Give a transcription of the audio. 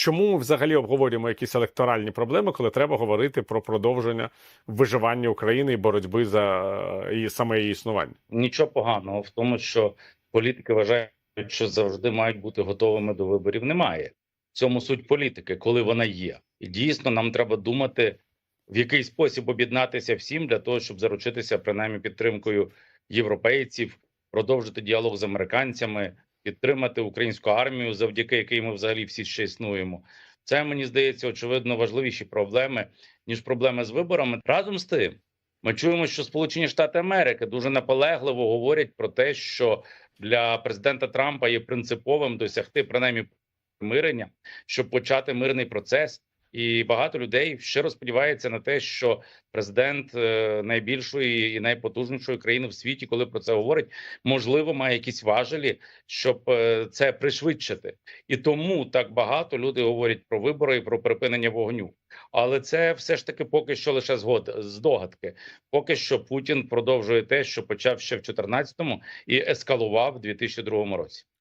чому ми взагалі обговорюємо якісь електоральні проблеми, коли треба говорити про продовження виживання України і боротьби за е, і саме її існування? Нічого поганого в тому, що політики вважають, що завжди мають бути готовими до виборів. Немає в цьому суть політики, коли вона є, і дійсно нам треба думати, в який спосіб об'єднатися всім для того, щоб заручитися принаймні підтримкою європейців, продовжити діалог з американцями, підтримати українську армію, завдяки якій ми взагалі всі ще існуємо. Це мені здається очевидно важливіші проблеми ніж проблеми з виборами. Разом з тим, ми чуємо, що Сполучені Штати Америки дуже наполегливо говорять про те, що для президента Трампа є принциповим досягти принаймні мирення, щоб почати мирний процес. І багато людей щиро сподівається на те, що президент е, найбільшої і найпотужнішої країни в світі, коли про це говорить, можливо, має якісь важелі, щоб е, це пришвидшити. І тому так багато люди говорять про вибори і про припинення вогню. Але це все ж таки поки що лише згод здогадки. Поки що Путін продовжує те, що почав ще в 14-му і ескалував в 2002 році.